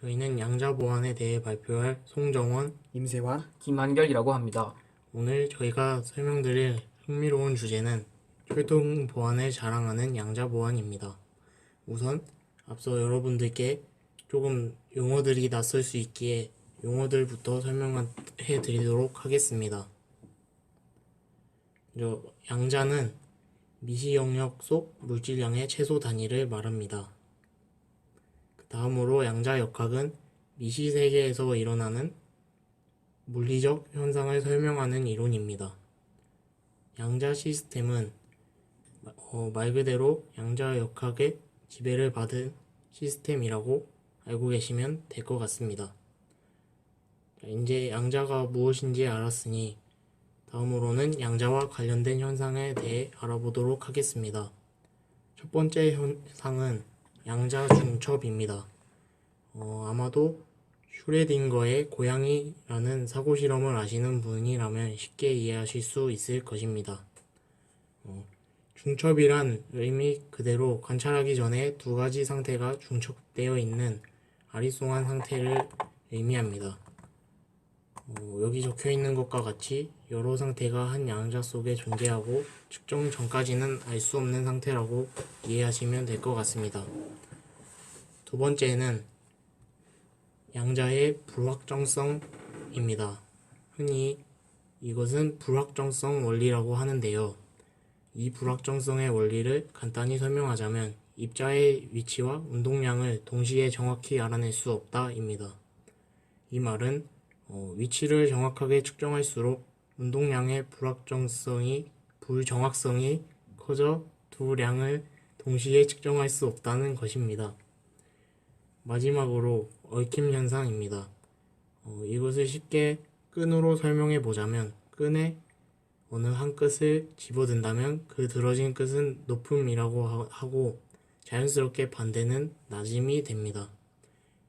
저희는 양자 보안에 대해 발표할 송정원, 임세환, 김한결이라고 합니다. 오늘 저희가 설명드릴 흥미로운 주제는 철통 보안을 자랑하는 양자 보안입니다. 우선 앞서 여러분들께 조금 용어들이 낯설 수 있기에 용어들부터 설명해 드리도록 하겠습니다. 양자는 미시 영역 속 물질량의 최소 단위를 말합니다. 그 다음으로 양자 역학은 미시 세계에서 일어나는 물리적 현상을 설명하는 이론입니다. 양자 시스템은 어, 말 그대로 양자 역학의 지배를 받은 시스템이라고 알고 계시면 될 것 같습니다. 자, 이제 양자가 무엇인지 알았으니 다음으로는 양자와 관련된 현상에 대해 알아보도록 하겠습니다. 첫 번째 현상은 양자 중첩입니다. 어, 아마도 슈레딩거의 고양이라는 사고 실험을 아시는 분이라면 쉽게 이해하실 수 있을 것입니다. 어, 중첩이란 의미 그대로 관찰하기 전에 두 가지 상태가 중첩되어 있는 아리송한 상태를 의미합니다. 어, 여기 적혀 있는 것과 같이 여러 상태가 한 양자 속에 존재하고 측정 전까지는 알 수 없는 상태라고 이해하시면 될 것 같습니다. 두 번째는 양자의 불확정성입니다. 흔히 이것은 불확정성 원리라고 하는데요. 이 불확정성의 원리를 간단히 설명하자면 입자의 위치와 운동량을 동시에 정확히 알아낼 수 없다입니다. 이 말은 어, 위치를 정확하게 측정할수록 운동량의 불확정성이 불정확성이 커져 두 량을 동시에 측정할 수 없다는 것입니다. 마지막으로 얽힘 현상입니다. 어, 이것을 쉽게 끈으로 설명해 보자면 끈에 어느 한 끝을 집어든다면 그 들어진 끝은 높음이라고 하- 하고 자연스럽게 반대는 낮음이 됩니다.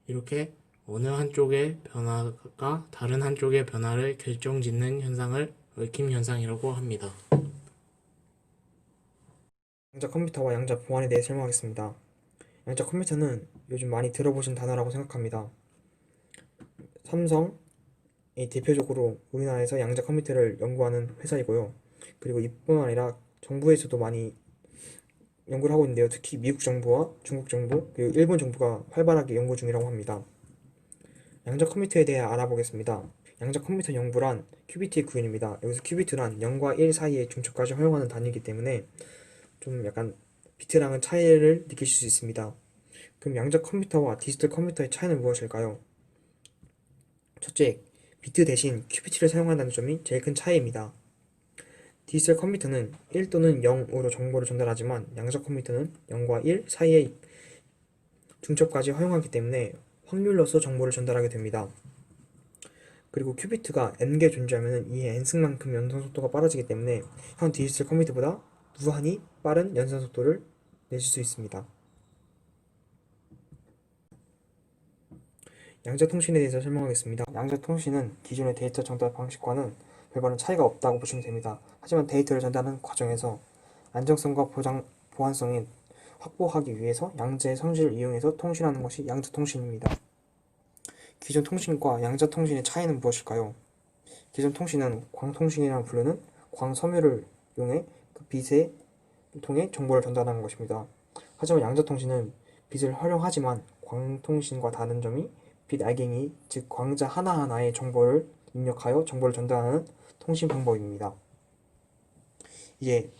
이렇게 어느 한쪽의 변화가 다른 한쪽의 변화를 결정짓는 현상을 얽힘 현상이라고 합니다. 양자 컴퓨터와 양자 보안에 대해 설명하겠습니다. 양자 컴퓨터는 요즘 많이 들어보신 단어라고 생각합니다. 삼성이 대표적으로 우리나라에서 양자 컴퓨터를 연구하는 회사이고요. 그리고 이뿐 아니라 정부에서도 많이 연구를 하고 있는데요. 특히 미국 정부와 중국 정부, 그리고 일본 정부가 활발하게 연구 중이라고 합니다. 양자 컴퓨터에 대해 알아보겠습니다. 양자 컴퓨터 연구란 큐비트의 구현입니다. 여기서 큐비트란 0과 1 사이의 중첩까지 허용하는 단위이기 때문에 좀 약간 비트랑은 차이를 느끼실 수 있습니다. 그럼 양자 컴퓨터와 디지털 컴퓨터의 차이는 무엇일까요? 첫째, 비트 대신 큐비트를 사용한다는 점이 제일 큰 차이입니다. 디지털 컴퓨터는 1 또는 0으로 정보를 전달하지만 양자 컴퓨터는 0과 1 사이의 중첩까지 허용하기 때문에 확률로서 정보를 전달하게 됩니다. 그리고 큐비트가 n개 존재하면 이 n승만큼 연산 속도가 빠르지기 때문에 현 디지털 컴퓨터보다 무한히 빠른 연산 속도를 내실 수 있습니다. 양자통신에 대해서 설명하겠습니다. 양자통신은 기존의 데이터 전달 방식과는 별반은 차이가 없다고 보시면 됩니다. 하지만 데이터를 전달하는 과정에서 안정성과 보장, 보안성을 확보하기 위해서 양자의 성질을 이용해서 통신하는 것이 양자통신입니다. 기존 통신과 양자통신의 차이는 무엇일까요? 기존 통신은 광통신이라고 부르는 광섬유를 이용해 그 빛에 통해 정보를 전달하는 것입니다. 하지만 양자통신은 빛을 활용하지만 광통신과 다른 점이 빛 알갱이, 즉 광자 하나하나의 정보를 입력하여 정보를 전달하는 통신 방법입니다. 이제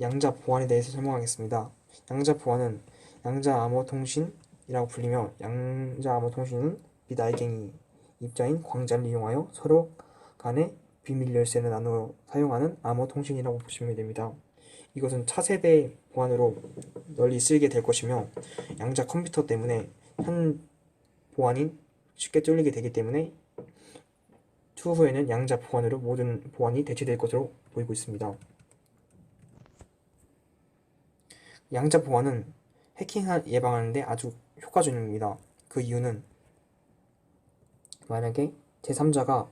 양자 보안에 대해서 설명하겠습니다. 양자 보안은 양자 암호 통신이라고 불리며 양자 암호 통신은 빛 알갱이 입자인 광자를 이용하여 서로 간의 비밀 열쇠를 나누어 사용하는 암호 통신이라고 보시면 됩니다. 이것은 차세대 보안으로 널리 쓰이게 될 것이며 양자 컴퓨터 때문에 현 보안이 쉽게 뚫리게 되기 때문에 추후에는 양자 보안으로 모든 보안이 대체될 것으로 보이고 있습니다. 양자 보안은 해킹 예방하는데 아주 효과적입니다. 그 이유는 만약에 제3자가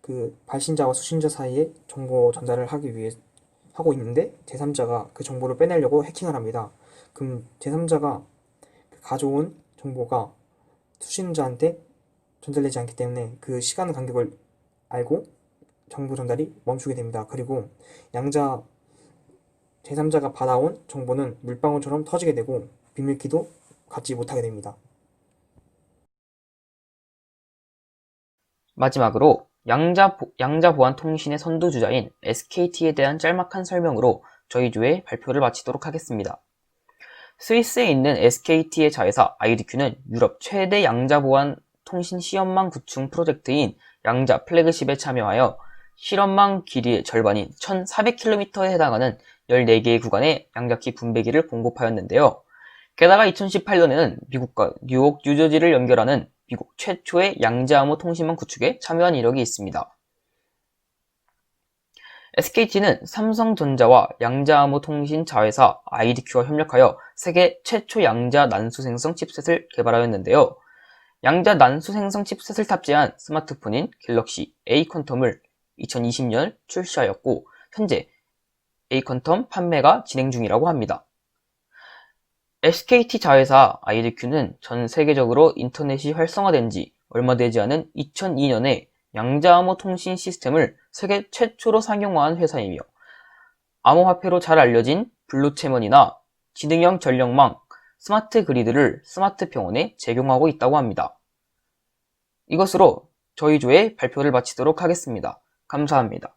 그 발신자와 수신자 사이에 정보 전달을 하기 위해 하고 있는데 제3자가 그 정보를 빼내려고 해킹을 합니다. 그럼 제3자가 가져온 정보가 수신자한테 전달되지 않기 때문에 그 시간 간격을 알고 정보 전달이 멈추게 됩니다. 그리고 양자 제3자가 받아온 정보는 물방울처럼 터지게 되고 비밀키도 갖지 못하게 됩니다. 마지막으로 양자, 보- 양자 보안 통신의 선두주자인 SKT에 대한 짤막한 설명으로 저희 주의 발표를 마치도록 하겠습니다. 스위스에 있는 SKT의 자회사 IDQ는 유럽 최대 양자 보안 통신 시험망 구축 프로젝트인 양자 플래그십에 참여하여 실험망 길이의 절반인 1400km에 해당하는 14개의 구간의 양자키 분배기를 공급하였는데요. 게다가 2018년에는 미국과 뉴욕, 뉴저지를 연결하는 미국 최초의 양자암호 통신망 구축에 참여한 이력이 있습니다. SKT는 삼성전자와 양자암호 통신 자회사 IDQ와 협력하여 세계 최초 양자 난수 생성 칩셋을 개발하였는데요. 양자 난수 생성 칩셋을 탑재한 스마트폰인 갤럭시 A 퀀텀을 2020년 출시하였고 현재 퀀텀 판매가 진행 중이라고 합니다. SKT 자회사 IDQ는 전 세계적으로 인터넷이 활성화된 지 얼마 되지 않은 2002년에 양자암호 통신 시스템을 세계 최초로 상용화한 회사이며 암호화폐로 잘 알려진 블루체먼이나 지능형 전력망, 스마트 그리드를 스마트 병원에 제공하고 있다고 합니다. 이것으로 저희 조의 발표를 마치도록 하겠습니다. 감사합니다.